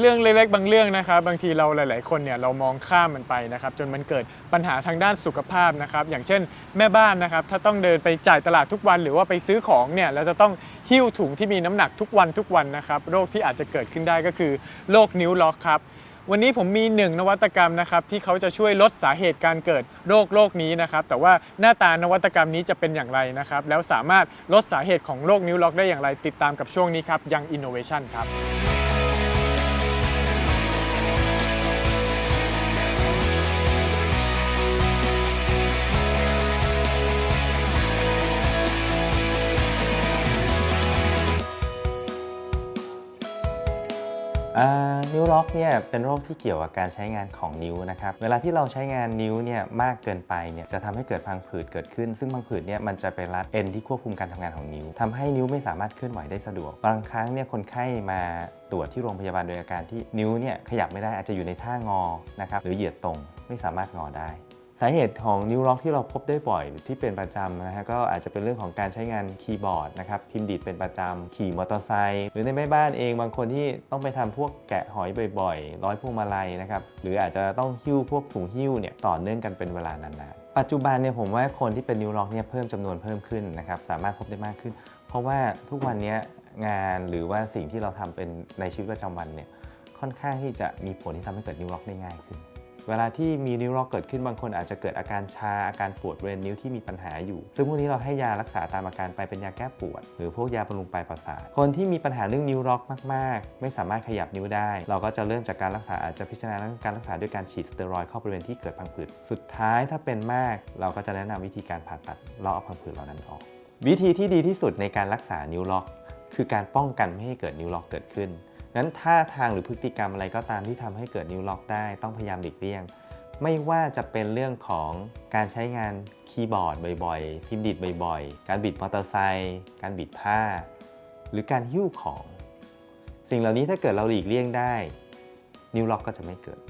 เรื่องเล็กๆ บางเรื่องนะครับบางทีเราหลาย ๆ คนเนี่ยเรามองข้ามมันไปนะครับจนมันเกิดปัญหาทางด้านสุขภาพนะครับอย่างเช่นแม่บ้านนะครับถ้าต้องเดินไปจ่ายตลาดทุกวัน หรือว่าไปซื้อของเนี่ยแล้วจะต้องหิ้วถุงที่มีน้ำหนักทุกวันทุกวันนะครับโรคที่อาจจะเกิดขึ้นได้ก็คือโรคนิ้วล็อกครับวันนี้ผมมีหนึ่งนวัตกรรมนะครับที่เขาจะช่วยลดสาเหตุการเกิดโรคโรคนี้นะครับแต่ว่าหน้าตานวัตกรรมนี้จะเป็นอย่างไรนะครับแล้วสามารถลดสาเหตุของโรคนิ้วล็อกได้อย่างไร ติดตามกับช่วงนี้ครับยัง Innovation ครับ นิ้วล็อกเนี่ยเป็นโรคที่เกี่ยวกับการใช้งานของนิ้วนะครับ เวลาที่เราใช้งานนิ้วเนี่ยมากเกินไปเนี่ยจะทำให้เกิดพังผืดเกิดขึ้น ซึ่งพังผืดเนี่ยมันจะไปรัดเอ็นที่ควบคุมการทำงานของนิ้วทำให้นิ้วไม่สามารถเคลื่อนไหวได้สะดวก บางครั้งเนี่ยคนไข้มาตรวจที่โรงพยาบาลโดยอาการที่นิ้วเนี่ยขยับไม่ได้อาจจะอยู่ในท่างอนะครับหรือเหยียดตรงไม่สามารถงอได้ สาเหตุของนิ้วล็อกที่เราพบได้บ่อยที่เป็นประจำนะฮะก็อาจจะเป็นเรื่องของการใช้งานคีย์บอร์ดนะครับพิมพ์ดีดเป็นประจำขี่มอเตอร์ไซค์หรือในแม่บ้านเองบางคนที่ต้องไปทำพวกแกะหอยบ่อยๆ ร้อยพวงมาลัยนะครับหรืออาจจะต้องหิ้วพวกถุงหิ้วเนี่ยต่อเนื่องกันเป็นเวลานานๆปัจจุบันเนี่ยผมว่าคนที่เป็นนิ้วล็อกเนี่ยเพิ่มจำนวนเพิ่มขึ้นนะครับสามารถพบได้มากขึ้น เพราะว่าทุกวันนี้งานหรือว่าสิ่งที่เราทำเป็นในชีวิตประจำวันเนี่ยค่อนข้างที่จะมีผลที่ทำให้เกิดนิ้วล็อกได้ง่ายขึ้น เวลาที่มีนิ้วล็อกเกิดขึ้นบางคนอาจจะเกิดอาการชาอาการปวดบริเวณนิ้วที่มีปัญหาอยู่ ซึ่งพวกนี้เราให้ยารักษาตามอาการไปเป็นยาแก้ปวด หรือพวกยาบำรุงปลายประสาทคนที่มีปัญหาเรื่องนิ้วล็อกมาก ๆ ไม่สามารถขยับนิ้วได้ เราก็จะเริ่มจากการรักษาอาจจะพิจารณาการรักษาด้วยการฉีดสเตียรอยด์เข้าบริเวณที่เกิดพังผืดสุดท้ายถ้าเป็นมาก เราก็จะแนะนำวิธีการผ่าตัดเลาะเอาพังผืดเหล่านั้นออก วิธีที่ดีที่สุดในการรักษานิ้วล็อก คือการป้องกันไม่ให้เกิดนิ้วล็อกเกิดขึ้น นั้นท่าทางหรือพฤติกรรมอะไรก็ตามที่ทำให้เกิดนิ้วล็อกได้ต้องพยายามหลีกเลี่ยง ไม่ว่าจะเป็นเรื่องของการใช้งานคีย์บอร์ดบ่อยๆพิมพ์ดีดบ่อยๆ การบิดมอเตอร์ไซค์การบิดผ้า หรือการหิ้วของ สิ่งเหล่านี้ถ้าเกิดเราหลีกเลี่ยงได้ นิ้วล็อกก็จะไม่เกิด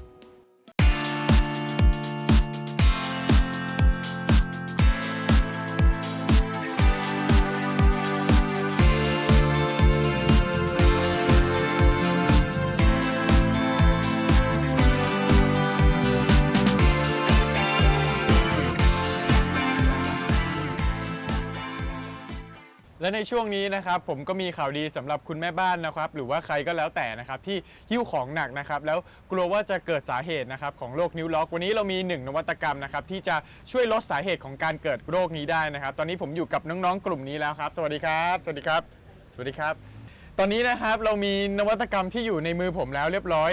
และในช่วงนี้นะครับผมก็มีข่าวดีสำหรับคุณแม่บ้านนะครับ หรือว่าใครก็แล้วแต่นะครับที่หิ้วของหนักนะครับแล้วกลัวว่าจะเกิดสาเหตุนะครับของโรคนิ้วล็อก วันนี้เรามีหนึ่งนวัตกรรมนะครับที่จะช่วยลดสาเหตุของการเกิดโรคนี้ได้นะครับ ตอนนี้ผมอยู่กับน้องๆกลุ่มนี้แล้วครับ สวัสดีครับ สวัสดีครับ สวัสดีครับ ตอนนี้นะครับเรามีนวัตกรรมที่อยู่ในมือผมแล้วเรียบร้อย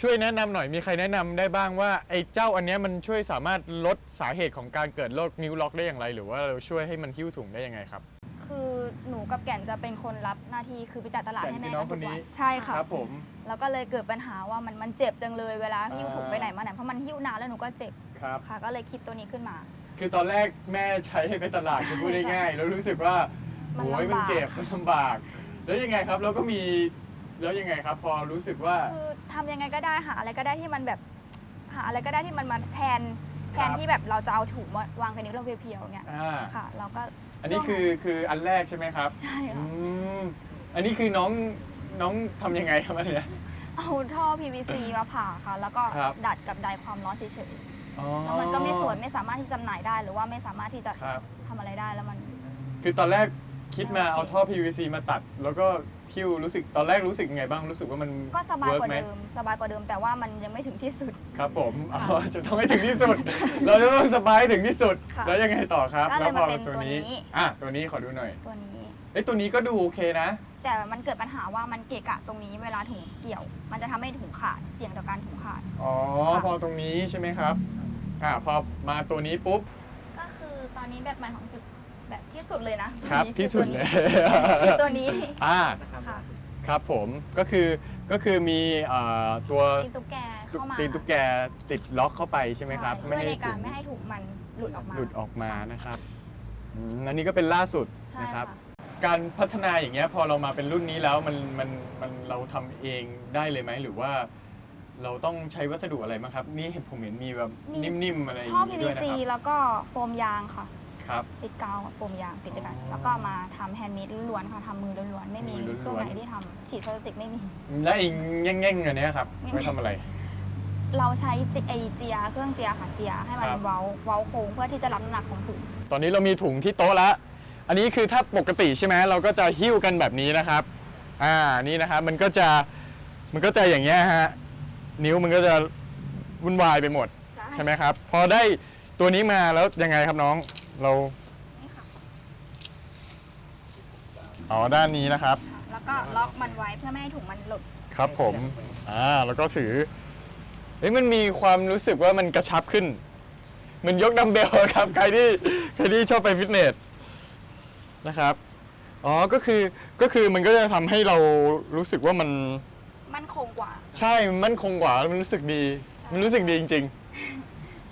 ช่วยแนะนำหน่อยมีใครแนะนำได้บ้างว่าไอ้เจ้าอันเนี้ยมันช่วยสามารถลดสาเหตุของการเกิดโรคนิ้วล็อกได้อย่างไร หรือว่าเราช่วยให้มันหิ้วถุงได้ยังไงครับ คือหนูกับแก่นจะเป็นคนรับหน้าที่คือไปจัดตลาดแก่นให้แม่คือน้องทุกคนนี้วัใช่ค่ะ ครับผม แล้วก็เลยเกิดปัญหาว่ามันมันเจ็บจังเลยเวลาหิ้วอ่าถุงไปไหนมาไหนเพราะมันหิ้วนานแล้วหนูก็เจ็บครับ ค่ะ ก็เลยคิดตัวนี้ขึ้นมา คือตอนแรกแม่ใช้ให้ไปตลาดคือพูดได้ง่ายแล้วรู้สึกว่ามันโอ้ยลำบากมันเจ็บมันลำบาก แล้วยังไงครับแล้วก็มีแล้วยังไงครับ พอรู้สึกว่า คือทำยังไงก็ได้หาอะไรก็ได้ที่มันแบบหาอะไรก็ได้ที่มันมาแทนแทนครับ ที่แบบเราจะเอาถุงมาวางกับนิ้วเราเพียวๆอย่างเงี้ยอ่าค่ะ เราก็ อันนี้ช่วงคือคืออันแรกใช่ไหมครับใช่อืค่ะมอันนี้คือน้องน้องทำยังไงครับอันเนี้ย เอาท่อ PVC มาผ่าค่ะ แล้วก็ครับ ดัดกับไดความร้อนเฉยอ๋อๆแล้วมันก็ไม่สวยไม่สามารถที่จะจำหน่ายได้ หรือว่าไม่สามารถที่จะครับ ทำอะไรได้แล้วมัน คือตอนแรกคิดมาเอาท่อ PVC มาตัด แล้วก็คิ้วรู้สึกตอนแรกรู้สึกยังไงบ้างรู้สึกว่ามันก็สบายกว่าเวิร์ไหมเดิม สบายกว่าเดิมแต่ว่ามันยังไม่ถึงที่สุด ครับผมอ๋อจะต้องให้ถึงที่สุด เราจะต้องสบายให้ถึงที่สุด ค่ะแล้วยังไงต่อครับ ก็เลยแล้วพอมาเป็นตัวนี้ ตัวนี้ อะ ตัวนี้ขอดูหน่อย ตัวนี้ เอ้ยตัวนี้ก็ดูโอเคนะ แต่มันเกิดปัญหาว่ามันเกะกะตรงนี้เวลาถุงเกี่ยว มันจะทำให้ถุงขาดเสี่ยงต่อการถุงขาด อ๋อ ค่ะ พอตรงนี้ใช่ไหมครับ อ่าพอมาตัวนี้ปุ๊บ ก็คือตอนนี้แบบใหม่ของสุดแบบที่สุดเลยนะครับตัวนี้ที่สุดเลยคือตัวนี้ อ่าค่ะ ครับผม ก็คือ ก็คือมีเอ่อตัวตีนตุ๊กแกตุ๊ก เข้ามาตีนตุ๊กแกติดล็อกเข้าไปใช่ไหมครับช่วยในการถุงไม่ให้ถุงมันหลุดออกมา หลุดออกมานะครับอืมอันนี้ก็เป็นล่าสุดใช่นะครับค่ะการพัฒนาอย่างเงี้ยพอเรามาเป็นรุ่นนี้แล้วมันมันมันเราทำเองได้เลยไหมหรือว่า เราต้องใช้วัสดุอะไรบ้างครับ นี่เห็นผมเห็นมีแบบมี นิ่มๆอะไรอย่างท่อ งี้ด้วย PVC นะครับแล้วก็โฟมยางค่ะคครับ ติดกาวกับโฟมยางติดด้วยกัน อ๋อแล้วก็มาทำแฮนด์เมดล้วนๆค่ะทำมือล้วนๆไม่มีมือล้วนๆ เครื่องไหนที่ทำฉีดพลาสติกไม่มี และอีกแง่งๆอันเนี้ยครับไม่ไม่ทำอะไร เราใช้จิไอเจีย เครื่องเจียค่ะเจีย ให้มันครับ เว้าเว้าโค้งเพื่อที่จะรับน้ำหนักของถุง ตอนนี้เรามีถุงที่โต๊ะแล้วอันนี้คือถ้าปกติใช่ไหมเราก็จะหิ้วกันแบบนี้นะครับ อ่า นี่นะครับมันก็จะ มันก็จะอย่างเงี้ยฮะ นิ้วมันก็จะวุ่นวายไปหมดใช่ ไหมครับ พอได้ตัวนี้มาแล้วยังไงครับน้อง เรา นี่ค่ะ อ๋อ ด้านนี้นะครับ แล้วก็ล็อกมันไว้เพื่อไม่ให้ถุงมันหลุด ครับผม อ่า แล้วก็ถือ เฮ้ยมันมีความรู้สึกว่ามันกระชับขึ้นเหมือนยกดัมเบลครับ ใครที่ใครที่ชอบไปฟิตเนสนะครับ อ๋อ ก็คือก็คือมันก็จะทำให้เรารู้สึกว่ามันมั่นคงกว่า ใช่มันมั่นคงกว่าแล้วมันรู้สึกดี มันรู้สึกดีจริง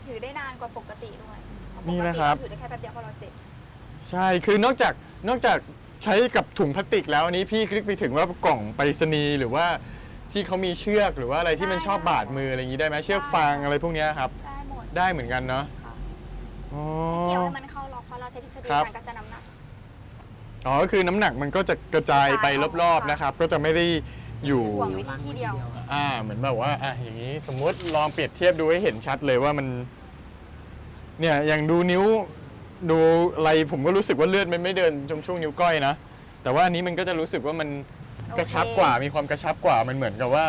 ถือได้นานกว่าปกติด้วยปกตินี่นะครับถือได้แค่แป๊บเดียวเพราะเราเจ็บๆ ใช่ คือนอกจากนอกจากใช้กับถุงพลาสติกแล้วอันนี้พี่คลิกไปถึงว่ากล่องไปรษณีย์หรือว่า ที่เขามีเชือกหรือว่าอะไรที่มันชอบบาดมืออะไรอย่างนี้ได้ไหมเชือกฟางอะไรพวกเนี้ยครับ ได้หมดได้เหมือนกันเนาะค่ะอ๋อ เกี่ยวให้มันเข้าล็อกเพราะเราใช้ทฤษฎีครับ การกระจายน้ำหนัก อ๋อก็คือน้ำหนักมันก็จะกระจายไปกระจายออกรอบค่ะๆนะครับ ก็จะไม่ได้อยู่ ห่วงวิธีที่เดียว อ่าเหมือนแบบว่าอะอย่างนี้สมมุติลองเปรียบเทียบดูให้เห็นชัดเลยว่ามัน เนี่ยอย่างดูนิ้วดูอะไรผมก็รู้สึกว่าเลือดมันไม่เดินจมช่วงนิ้วก้อยนะแต่ว่าอันนี้มันก็จะรู้สึกว่ามันโอเค กระชับกว่ามีความกระชับกว่ามันเหมือนกับว่า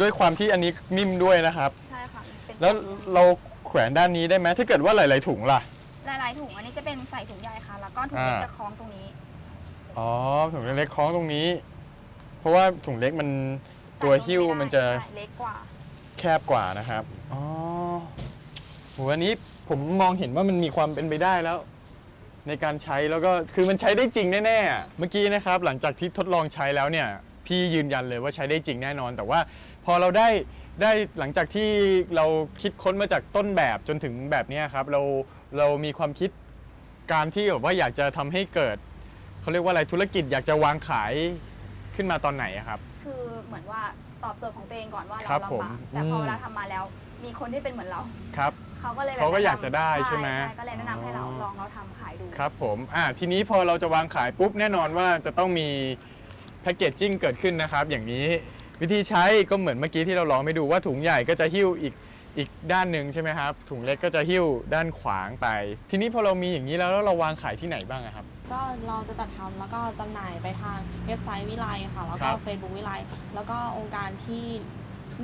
ด้วยความที่อันนี้นิ่มด้วยนะครับ ใช่ค่ะเป็นแล้วเราแขวนด้านนี้ได้ไหมถ้าเกิดว่าหลายๆถุงล่ะ หลายๆถุงอันนี้จะเป็นใส่ถุงใหญ่ค่ะ แล้วก็ถุงอ่าเล็กจะคล้องตรงนี้ อ๋อถุงเล็กๆคล้องตรงนี้ เพราะว่าถุงเล็กมันตัวหิ้วมันจะใช่เล็กกว่า แคบกว่านะครับ อ๋อโหอันนี้ผมมองเห็นว่ามันมีความเป็นไปได้แล้ว ในการใช้แล้วก็คือมันใช้ได้จริงแน่ๆอะเมื่อกี้นะครับหลังจากที่ทดลองใช้แล้วเนี่ยพี่ยืนยันเลยว่าใช้ได้จริงแน่นอน แต่ว่าพอเราได้ได้หลังจากที่เราคิดค้นมาจากต้นแบบจนถึงแบบเนี้ยครับเราเรามีความคิดการที่แบบว่าอยากจะทำให้เกิดเขาเรียกว่าอะไรธุรกิจอยากจะวางขายขึ้นมาตอนไหนอะครับ คือเหมือนว่าตอบโจทย์ของตัวเองก่อนว่าครัเราบผมลำบากแต่พอม เวลาทำมาแล้ว มีคนที่เป็นเหมือนเรา ครับ เขาก็เลยแบบเขาก็อยากแนนำจะได้ใช่ไหม ใช่ก็เลยแนะนำให้เราอ๋อลองเราทำขายดู ครับผมอ่าทีนี้พอเราจะวางขายปุ๊บแน่นอนว่าจะต้องมีแพคเกจจิ้งเกิดขึ้นนะครับ อย่างนี้วิธีใช้ก็เหมือนเมื่อกี้ที่เราลองไปดูว่าถุงใหญ่ก็จะหิ้วอีกอีกด้านหนึ่งใช่ไหมครับ ถุงเล็กก็จะหิ้วด้านขวางไป ทีนี้พอเรามีอย่างนี้แล้วแล้วเราวางขายที่ไหนบ้างอะครับ ก็เราจะจัดทำแล้วก็จำหน่ายไปทางเว็บไซต์วิไลค่ะ แล้วครัก็ บ Facebook วิไลแล้วก็องค์การที่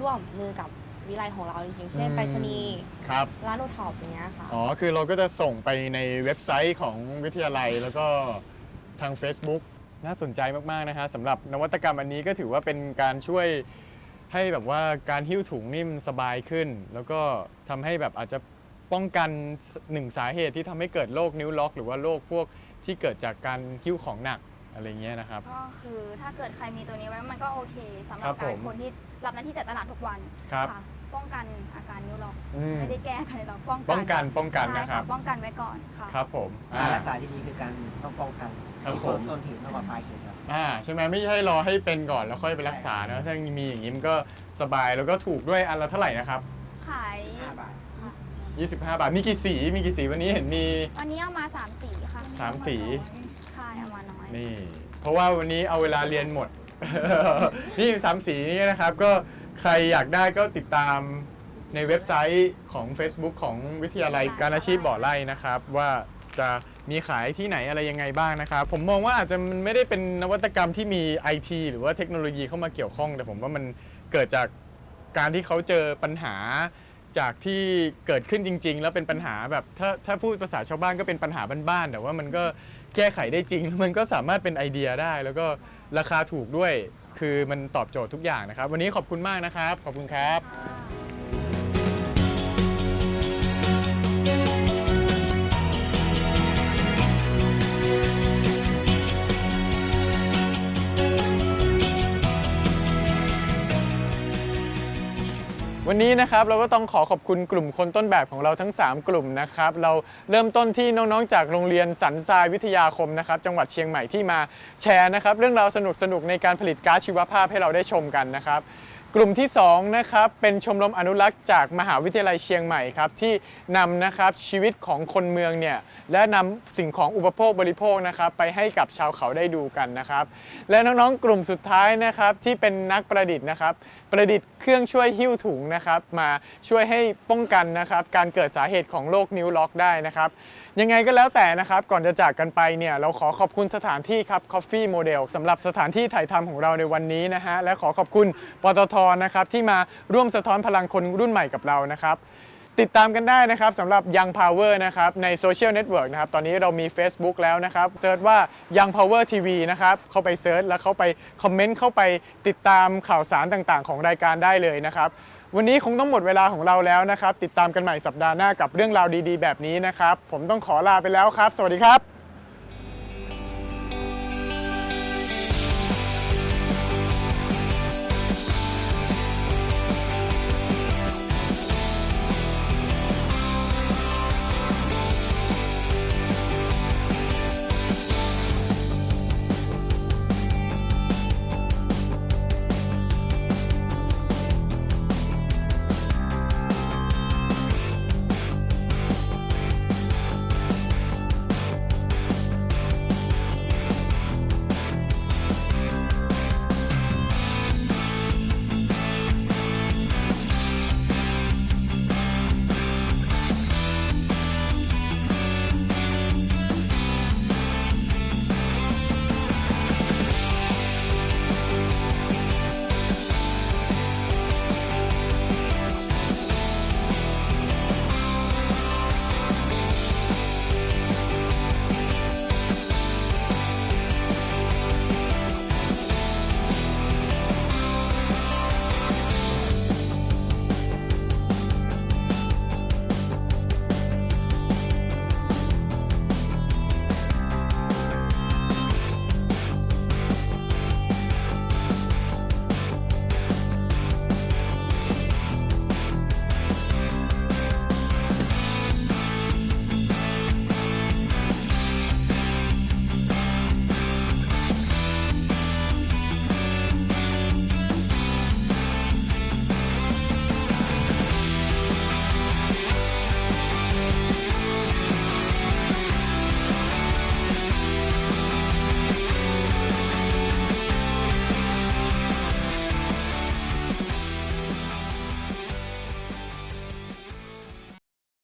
ร่วมมือกับ วิไลของเราอย่างเช่นอืม ไปรษณีย์ครับ ร้านโอท็อปอย่างเงี้ยค่ะ อ๋อ คือเราก็จะส่งไปในเว็บไซต์ของวิทยาลัยแล้วก็ทาง Facebook น่าสนใจมาก ๆ นะฮะสำหรับนวัตกรรมอันนี้ก็ถือว่าเป็นการช่วยให้แบบว่าการหิ้วถุงนี่มันสบายขึ้น แล้วก็ทำให้แบบอาจจะป้องกันหนึ่งสาเหตุที่ทำให้เกิดโรคนิ้วล็อก หรือว่าโรคพวกที่เกิดจากการหิ้วของหนักอะไรเงี้ยนะครับ ก็คือถ้าเกิดใครมีตัวนี้ไว้มันก็โอเคสำหครัรับบการผมคนที่รับหน้าที่จัดตลาดทุกวันครับค่ะ ป้องกันอาการนิ้วล็อกอืม ไม่ได้แก้ใครหรอกป้องกันป้องกันป้องกันใช่นะครับ ป้องกันไว้ก่อนค่ะ ครับผมกาอ่ารรักษาที่ดีคือการต้องป้องกันครับผมต้นเหตุมากกว่าปลายเหตุครับ อ่าใช่ไหมไม่ใช่รอให้เป็นก่อนแล้วค่อยไปรักษาเนอะถ้ามีอย่างนี้มันก็สบายแล้วก็ถูกด้วยอันละเท่าไหร่นะครับ ขาย5 บาท 25 บาท มีกี่สี มีกี่สีวันนี้เห็นมี วันนี้เอามาสามสีค่ะสามสี ใช่เอามาน้อย นี่ เพราะว่าวันนี้เอาเวลาเรียนหมด นี่สามสีนี้นะครับ ก็ ใครอยากได้ก็ติดตามในเว็บไซต์ของ Facebook ของวิทยาลัยการอาชีพบ่อไร่นะครับ ว่าจะมีขายที่ไหนอะไรยังไงบ้างนะครับ ผมมองว่าอาจจะมันไม่ได้เป็นนวัตกรรมที่มี IT หรือว่าเทคโนโลยีเข้ามาเกี่ยวข้อง แต่ผมว่ามันเกิดจากการที่เขาเจอปัญหาจากที่เกิดขึ้นจริง ๆ แล้วเป็นปัญหาแบบถ้าถ้าพูดภาษาชาวบ้านก็เป็นปัญหาบ้านๆแต่ว่ามันก็แก้ไขได้จริงแล้วมันก็สามารถเป็นไอเดียได้ แล้วก็ราคาถูกด้วย คือมันตอบโจทย์ทุกอย่างนะครับ วันนี้ขอบคุณมากนะครับ ขอบคุณครับ วันนี้นะครับเราก็ต้องขอขอบคุณกลุ่มคนต้นแบบของเราทั้ง 3 กลุ่มนะครับเราเริ่มต้นที่น้องๆ จากโรงเรียนสันทรายวิทยาคมนะครับจังหวัดเชียงใหม่ที่มาแชร์นะครับเรื่องราวสนุกๆในการผลิตก๊าซชีวภาพให้เราได้ชมกันนะครับ กลุ่มที่2นะครับเป็นชมรมอนุรักษ์จากมหาวิทยาลัยเชียงใหม่ครับที่นำนะครับชีวิตของคนเมืองเนี่ยและนำสิ่งของอุปโภคบริโภคนะครับไปให้กับชาวเขาได้ดูกันนะครับ และน้องๆกลุ่มสุดท้ายนะครับที่เป็นนักประดิษฐ์นะครับ ประดิษฐ์เครื่องช่วยหิ้วถุงนะครับ มาช่วยให้ป้องกันนะครับการเกิดสาเหตุของโรคนิ้วล็อกได้นะครับ ยังไงก็แล้วแต่นะครับ ก่อนจะจากกันไปเนี่ย เราขอขอบคุณสถานที่ครับ Coffee Model สำหรับสถานที่ถ่ายทำของเราในวันนี้นะฮะ และขอขอบคุณปตทนะครับ ที่มาร่วมสะท้อนพลังคนรุ่นใหม่กับเรานะครับติดตามกันได้นะครับสำหรับ Young Power นะครับในโซเชียลเน็ตเวิร์กนะครับตอนนี้เรามี Facebook แล้วนะครับเซิร์ชว่า Young Power TV นะครับเข้าไปเซิร์ชแล้วเข้าไปคอมเมนต์เข้าไปติดตามข่าวสารต่างๆ ของรายการได้เลยนะครับ วันนี้คงต้องหมดเวลาของเราแล้วนะครับ ติดตามกันใหม่สัปดาห์หน้ากับเรื่องราวดีๆ แบบนี้นะครับ ผมต้องขอลาไปแล้วครับ สวัสดีครับ